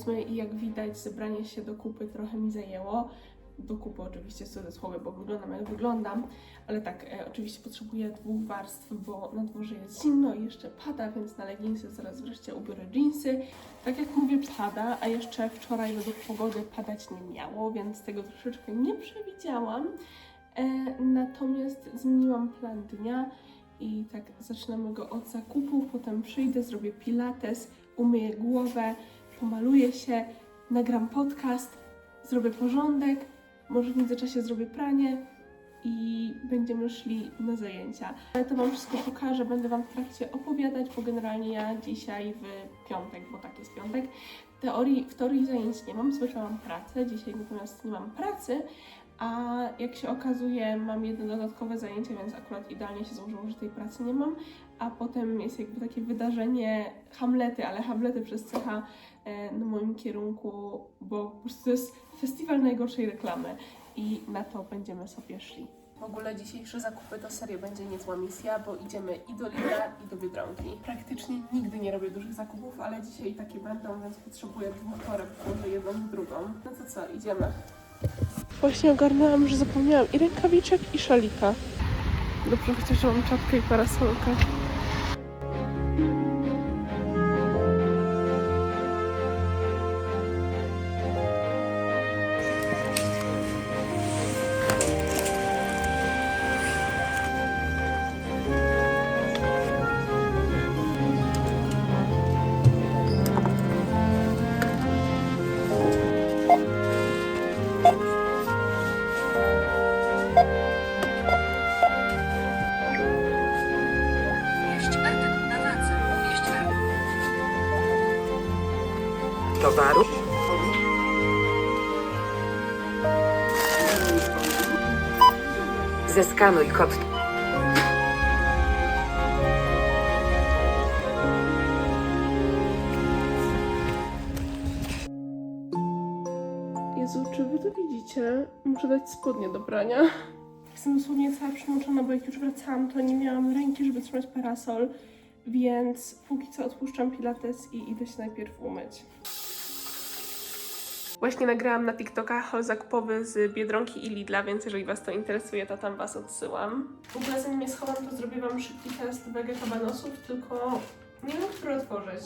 Jest 10 po 8 i jak widać zebranie się do kupy trochę mi zajęło. Do kupy oczywiście w cudzysłowie, bo wyglądam jak wyglądam, ale tak, e, oczywiście potrzebuję dwóch warstw, bo na dworze jest zimno i jeszcze pada, więc na leginsy zaraz wreszcie ubiorę jeansy. Tak jak mówię, pada, a jeszcze wczoraj według pogody padać nie miało, więc tego troszeczkę nie przewidziałam. E, natomiast zmieniłam plan dnia i tak zaczynamy go od zakupów, potem przyjdę, zrobię pilates, umyję głowę, pomaluję się, nagram podcast, zrobię porządek, może w międzyczasie zrobię pranie i będziemy szli na zajęcia. Ale to Wam wszystko pokażę, będę Wam w trakcie opowiadać, bo generalnie ja dzisiaj w piątek, bo tak jest piątek, teorii, w teorii zajęć nie mam, zwykle mam pracę, dzisiaj natomiast nie mam pracy, a jak się okazuje, mam jedno dodatkowe zajęcie, więc akurat idealnie się złożyło, że tej pracy nie mam. A potem jest jakby takie wydarzenie Hamlety, ale Hamlety przez e, na moim kierunku, bo po prostu to jest festiwal najgorszej reklamy i na to będziemy sobie szli. W ogóle dzisiejsze zakupy to serio będzie niezła misja, bo idziemy i do Lidla, i do Biedronki. Praktycznie nigdy nie robię dużych zakupów, ale dzisiaj takie będą, więc potrzebuję dwóch toreb, może jedną w drugą. No to co, idziemy. Właśnie ogarnęłam, że zapomniałam i rękawiczek, i szalika. Dobrze, chociaż mam czapkę i parasolkę. Zeskanuj kod. Jezu, czy wy to widzicie? Muszę dać spodnie do prania. Jestem dosłownie cała przymoczona, bo jak już wracałam, to nie miałam ręki, żeby trzymać parasol, więc póki co odpuszczam pilates i idę się najpierw umyć. Właśnie nagrałam na TikToka haul zakupowy z Biedronki i Lidla, więc jeżeli Was to interesuje, to tam Was odsyłam. W ogóle zanim je schowam, to zrobię Wam szybki test wege kabanosów, tylko nie wiem, który otworzyć.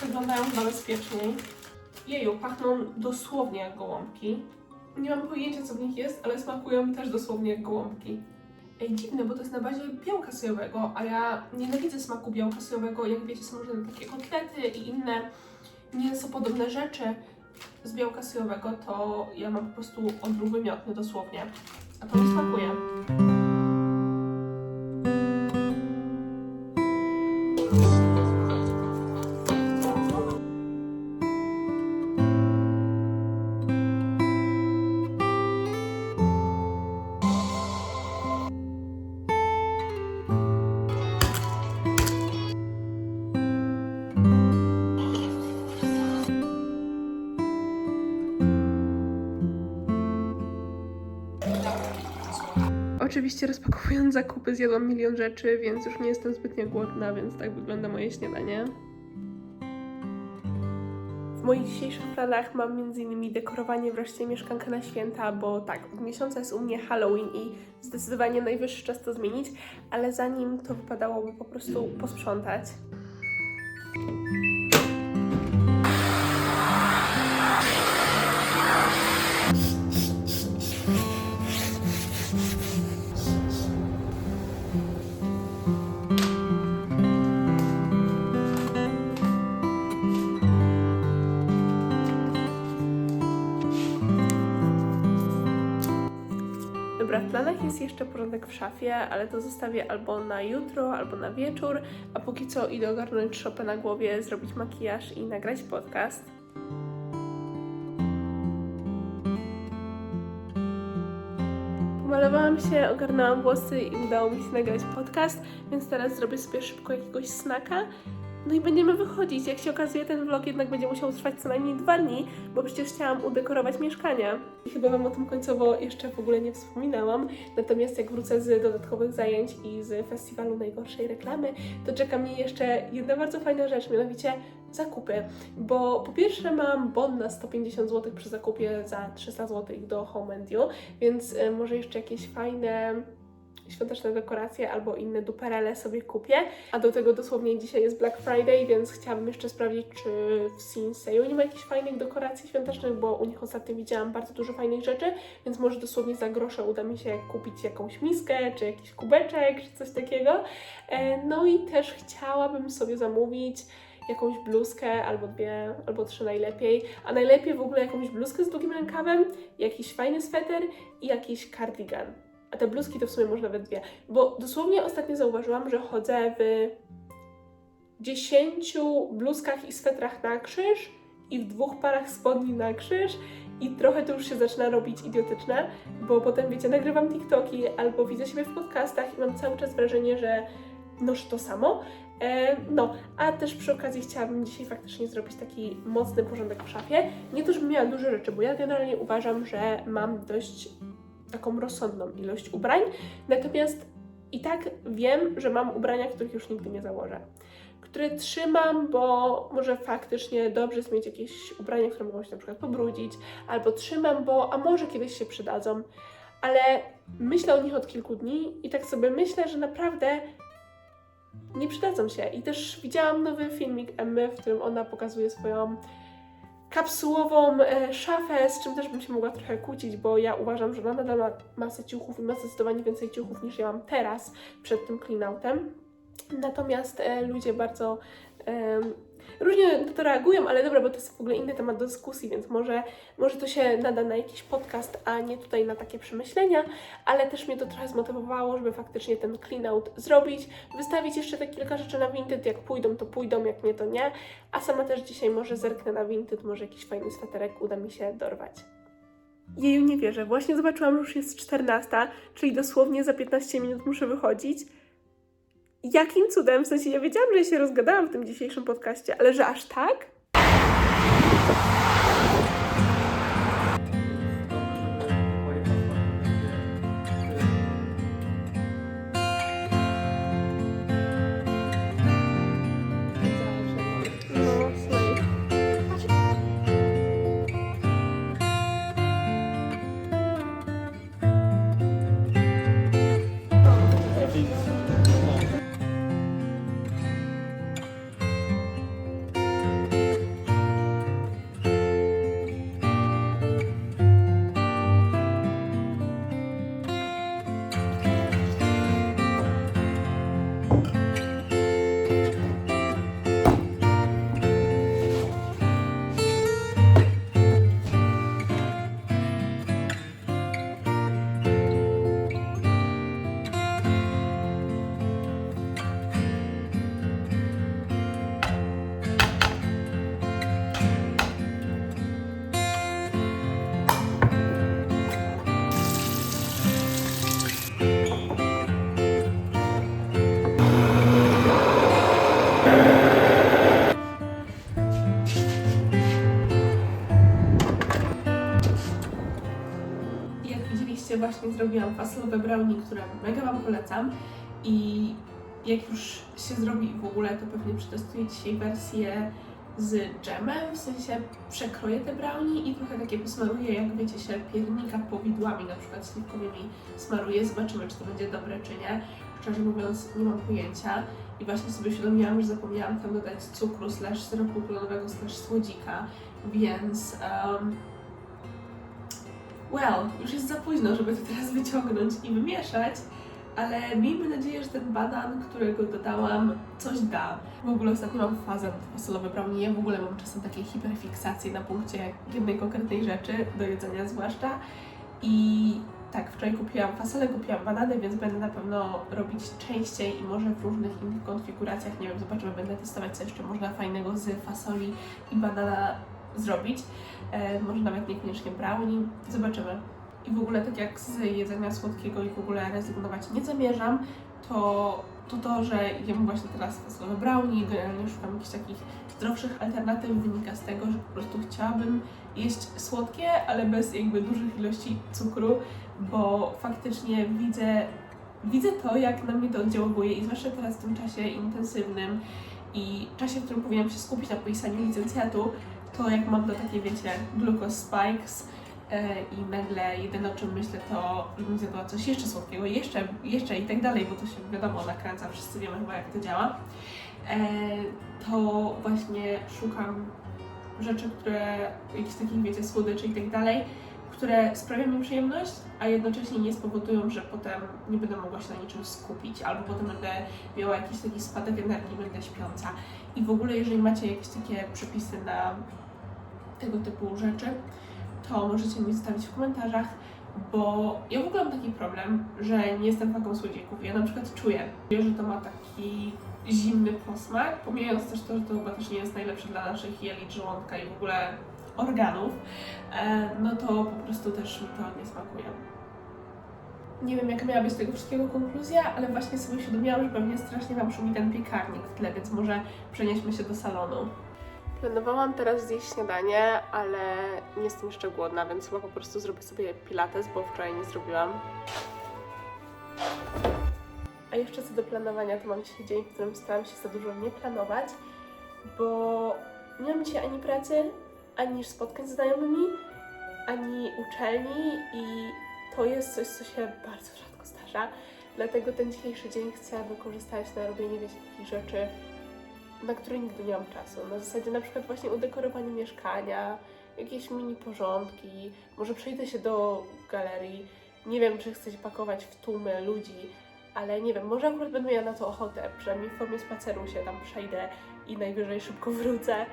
Wyglądają chyba bezpieczniej. Jeju, pachną dosłownie jak gołąbki. Nie mam pojęcia, co w nich jest, ale smakują też dosłownie jak gołąbki. Ej, dziwne, bo to jest na bazie białka sojowego, a ja nienawidzę smaku białka sojowego. Jak wiecie, są różne takie kotlety i inne mięsopodobne rzeczy z białka sojowego, to ja mam po prostu odruch wymiotny dosłownie. A to mi smakuje. Oczywiście rozpakowując zakupy zjadłam milion rzeczy, więc już nie jestem zbytnio głodna, więc tak wygląda moje śniadanie. W moich dzisiejszych planach mam m.in. dekorowanie wreszcie mieszkanka na święta, bo tak, od miesiąca jest u mnie Halloween i zdecydowanie najwyższy czas to zmienić, ale zanim to wypadałoby po prostu posprzątać. Planach jest jeszcze porządek w szafie, ale to zostawię albo na jutro, albo na wieczór, a póki co idę ogarnąć szopę na głowie, zrobić makijaż i nagrać podcast. Pomalowałam się, ogarnęłam włosy i udało mi się nagrać podcast, więc teraz zrobię sobie szybko jakiegoś snaka No i będziemy wychodzić. Jak się okazuje, ten vlog jednak będzie musiał trwać co najmniej dwa dni, bo przecież chciałam udekorować mieszkanie. I chyba Wam o tym końcowo jeszcze w ogóle nie wspominałam. Natomiast jak wrócę z dodatkowych zajęć i z festiwalu najgorszej reklamy, to czeka mnie jeszcze jedna bardzo fajna rzecz, mianowicie zakupy. Bo po pierwsze mam bon na 150 zł przy zakupie za 300 zł do Home and You, więc y, może jeszcze jakieś fajne świąteczne dekoracje albo inne duperele sobie kupię. A do tego dosłownie dzisiaj jest Black Friday, więc chciałabym jeszcze sprawdzić, czy w Sinseju nie ma jakichś fajnych dekoracji świątecznych, bo u nich ostatnio widziałam bardzo dużo fajnych rzeczy, więc może dosłownie za grosze uda mi się kupić jakąś miskę, czy jakiś kubeczek, czy coś takiego. E, No i też chciałabym sobie zamówić jakąś bluzkę, albo dwie, albo trzy najlepiej, a najlepiej w ogóle jakąś bluzkę z długim rękawem, jakiś fajny sweter i jakiś cardigan. A te bluzki to w sumie może nawet dwie, bo dosłownie ostatnio zauważyłam, że chodzę w 10 bluzkach i swetrach na krzyż i w dwóch parach spodni na krzyż i trochę to już się zaczyna robić idiotyczne, bo potem wiecie, nagrywam TikToki albo widzę siebie w podcastach i mam cały czas wrażenie, że noszę to samo. E, no, a też przy okazji chciałabym dzisiaj faktycznie zrobić taki mocny porządek w szafie. Nie to, żebym miała dużo rzeczy, bo ja generalnie uważam, że mam dość taką rozsądną ilość ubrań, natomiast i tak wiem, że mam ubrania, których już nigdy nie założę. Które trzymam, bo może faktycznie dobrze jest mieć jakieś ubrania, które mogą się na przykład pobrudzić, albo trzymam, bo a może kiedyś się przydadzą, ale myślę o nich od kilku dni i tak sobie myślę, że naprawdę nie przydadzą się. I też widziałam nowy filmik Emmy, w którym ona pokazuje swoją kapsułową e, szafę, z czym też bym się mogła trochę kłócić, bo ja uważam, że ona nadal ma masę ciuchów i ma zdecydowanie więcej ciuchów niż ja mam teraz przed tym cleanoutem. Natomiast e, ludzie bardzo różnie na to reagują, ale dobra, bo to jest w ogóle inny temat do dyskusji, więc może, może to się nada na jakiś podcast, a nie tutaj na takie przemyślenia, ale też mnie to trochę zmotywowało, żeby faktycznie ten clean out zrobić, wystawić jeszcze te kilka rzeczy na Vinted, jak pójdą, to pójdą, jak nie, to nie, a sama też dzisiaj może zerknę na Vinted, może jakiś fajny sweterek uda mi się dorwać. Jeju, nie wierzę, właśnie zobaczyłam, że już jest 14, czyli dosłownie za 15 minut muszę wychodzić. Jakim cudem? W sensie ja wiedziałam, że ja się rozgadałam w tym dzisiejszym podcaście, ale że aż tak? Właśnie zrobiłam fasowe brownie, które mega Wam polecam. I jak już się zrobi w ogóle, to pewnie przetestuję dzisiaj wersję z dżemem, w sensie przekroję te brownie i trochę takie posmaruję, jak wiecie, sierpiernika powidłami, na przykład śliwkowymi smaruję. Zobaczymy, czy to będzie dobre, czy nie. Szczerze mówiąc, nie mam pojęcia. I właśnie sobie uświadomiłam, że zapomniałam tam dodać cukru, slash syropu klonowego, slash słodzika, więc... Um, Well, już jest za późno, żeby to teraz wyciągnąć i wymieszać, ale miejmy nadzieję, że ten banan, którego dodałam, coś da. W ogóle ostatnio mam fazę fasolowe brownie. Ja w ogóle mam czasem takie hiperfiksacje na punkcie jednej konkretnej rzeczy, do jedzenia zwłaszcza. I tak, wczoraj kupiłam fasolę, kupiłam banany, więc będę na pewno robić częściej i może w różnych innych konfiguracjach. Nie wiem, zobaczymy, będę testować, co jeszcze można fajnego z fasoli i banana zrobić. E, może nawet niekoniecznie brownie. Zobaczymy. I w ogóle tak jak z jedzenia słodkiego i w ogóle rezygnować nie zamierzam, to to to, że jem właśnie teraz fasolę brownie, generalnie szukam jakichś takich zdrowszych alternatyw, wynika z tego, że po prostu chciałabym jeść słodkie, ale bez jakby dużych ilości cukru, bo faktycznie widzę, widzę to, jak na mnie to oddziałuje i zwłaszcza teraz w tym czasie intensywnym i czasie, w którym powinnam się skupić na pisaniu licencjatu, to jak mam do takiej, wiecie, glucose spikes e, i nagle jedyne o czym myślę to, żebym zjadła coś jeszcze słodkiego, jeszcze, jeszcze i tak dalej, bo to się wiadomo nakręca, wszyscy wiemy chyba jak to działa, e, to właśnie szukam rzeczy, które, jakichś takich, wiecie, słodyczy i tak dalej, które sprawiają mi przyjemność, a jednocześnie nie spowodują, że potem nie będę mogła się na niczym skupić, albo potem będę miała jakiś taki spadek energii, będę śpiąca. I w ogóle, jeżeli macie jakieś takie przepisy na tego typu rzeczy, to możecie mi zostawić w komentarzach, bo ja w ogóle mam taki problem, że nie jestem faką słodzików. Ja na przykład czuję, że to ma taki zimny posmak, pomijając też to, że to chyba też nie jest najlepsze dla naszych jelit, żołądka i w ogóle organów, e, no to po prostu też mi to nie smakuje. Nie wiem, jaka miała być tego wszystkiego konkluzja, ale właśnie sobie uświadomiłam, że pewnie strasznie nam szumi ten piekarnik w tle, więc może przenieśmy się do salonu. Planowałam teraz zjeść śniadanie, ale nie jestem jeszcze głodna, więc chyba po prostu zrobię sobie pilates, bo wczoraj nie zrobiłam. A jeszcze co do planowania, to mam dzisiaj dzień, w którym staram się za dużo nie planować, bo nie mam dzisiaj ani pracy, ani spotkań z znajomymi, ani uczelni i to jest coś, co się bardzo rzadko zdarza. Dlatego ten dzisiejszy dzień chcę wykorzystać na robienie wiecie, takich rzeczy, na które nigdy nie mam czasu. Na zasadzie na przykład właśnie udekorowanie mieszkania, jakieś mini porządki, może przejdę się do galerii. Nie wiem, czy chcę się pakować w tłumy ludzi, ale nie wiem, może akurat będę miała na to ochotę, przynajmniej w formie spaceru się tam przejdę i najwyżej szybko wrócę.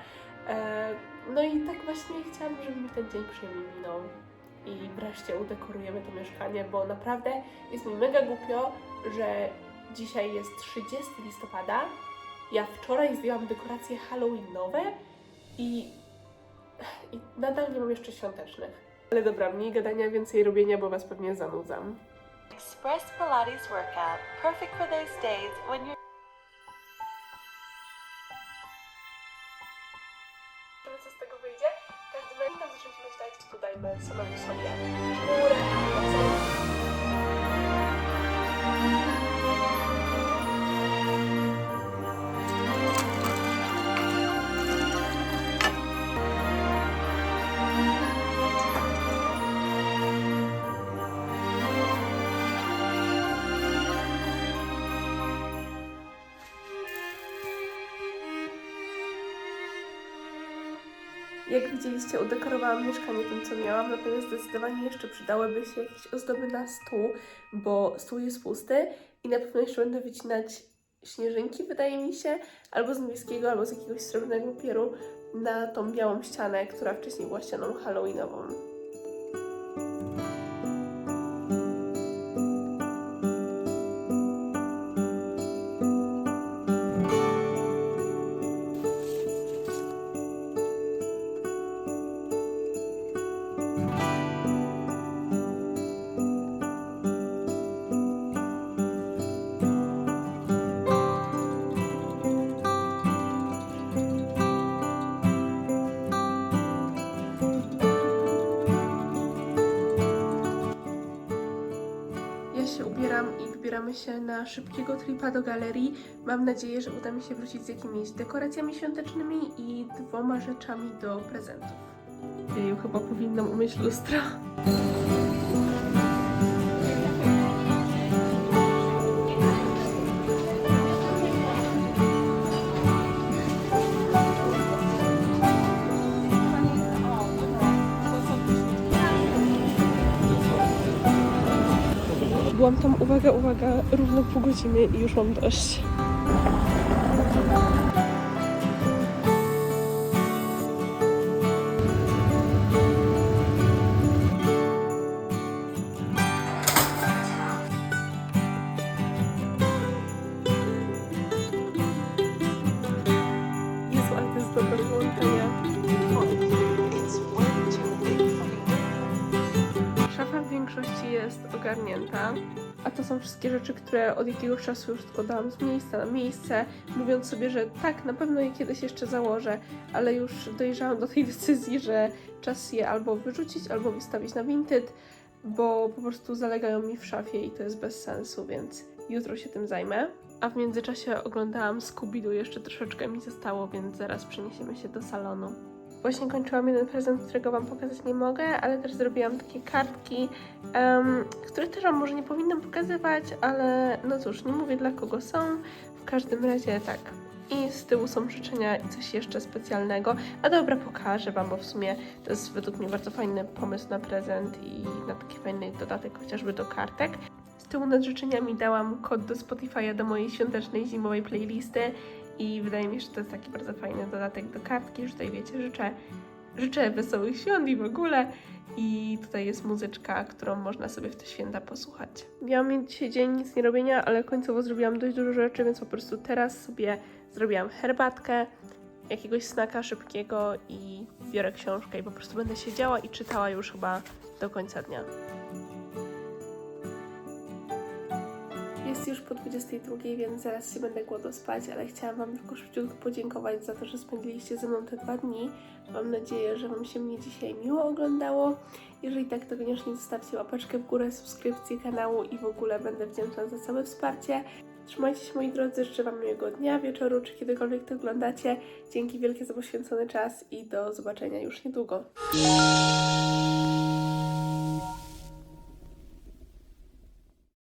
E, No i tak właśnie chciałam, żeby mi ten dzień przyjemnie minął. I wreszcie udekorujemy to mieszkanie, bo naprawdę jest mi mega głupio, że dzisiaj jest 30 listopada. Ja wczoraj zdjęłam dekoracje halloweenowe i, i nadal nie mam jeszcze świątecznych. Ale dobra, mniej gadania, więcej robienia, bo was pewnie zanudzam. Express Pilates workout, perfect for those days when you're co z tego wyjdzie. W każdym razie tam zacząć myśleć, to dajmy samemu sobie górę, Jak widzieliście, udekorowałam mieszkanie tym, co miałam, natomiast zdecydowanie jeszcze przydałyby się jakieś ozdoby na stół, bo stół jest pusty i na pewno jeszcze będę wycinać śnieżynki, wydaje mi się, albo z niebieskiego, albo z jakiegoś srebrnego papieru na tą białą ścianę, która wcześniej była ścianą halloweenową. Wybieramy się na szybkiego tripa do galerii. Mam nadzieję, że uda mi się wrócić z jakimiś dekoracjami świątecznymi i dwoma rzeczami do prezentów. Ja chyba powinnam umyć lustro. Uwaga, uwaga, równo pół godziny i już mam dość. Wszystkie rzeczy, które od jakiegoś czasu już składałam z miejsca na miejsce, mówiąc sobie, że tak, na pewno je kiedyś jeszcze założę, ale już dojrzałam do tej decyzji, że czas je albo wyrzucić, albo wystawić na Vinted, bo po prostu zalegają mi w szafie i to jest bez sensu, więc jutro się tym zajmę. A w międzyczasie oglądałam Scooby-Doo, jeszcze troszeczkę mi zostało, więc zaraz przeniesiemy się do salonu. Właśnie kończyłam jeden prezent, którego Wam pokazać nie mogę, ale też zrobiłam takie kartki, em, które też Wam może nie powinnam pokazywać, ale no cóż, nie mówię dla kogo są. W każdym razie tak. I z tyłu są życzenia i coś jeszcze specjalnego. A dobra, pokażę Wam, bo w sumie to jest według mnie bardzo fajny pomysł na prezent i na taki fajny dodatek chociażby do kartek. Z tyłu nad życzeniami dałam kod do Spotify'a do mojej świątecznej, zimowej playlisty i wydaje mi się, że to jest taki bardzo fajny dodatek do kartki, że tutaj wiecie, życzę, życzę wesołych świąt i w ogóle. I tutaj jest muzyczka, którą można sobie w te święta posłuchać. Miałam dzisiaj dzień nic nie robienia, ale końcowo zrobiłam dość dużo rzeczy, więc po prostu teraz sobie zrobiłam herbatkę, jakiegoś snaka szybkiego i biorę książkę i po prostu będę siedziała i czytała już chyba do końca dnia. Jest już po 22, więc zaraz się będę głodno spać, ale chciałam Wam tylko szybciutko podziękować za to, że spędziliście ze mną te dwa dni. Mam nadzieję, że Wam się mnie dzisiaj miło oglądało. Jeżeli tak, to koniecznie zostawcie łapeczkę w górę, subskrypcję kanału i w ogóle będę wdzięczna za całe wsparcie. Trzymajcie się moi drodzy, życzę Wam miłego dnia, wieczoru, czy kiedykolwiek to oglądacie. Dzięki wielkie za poświęcony czas i do zobaczenia już niedługo.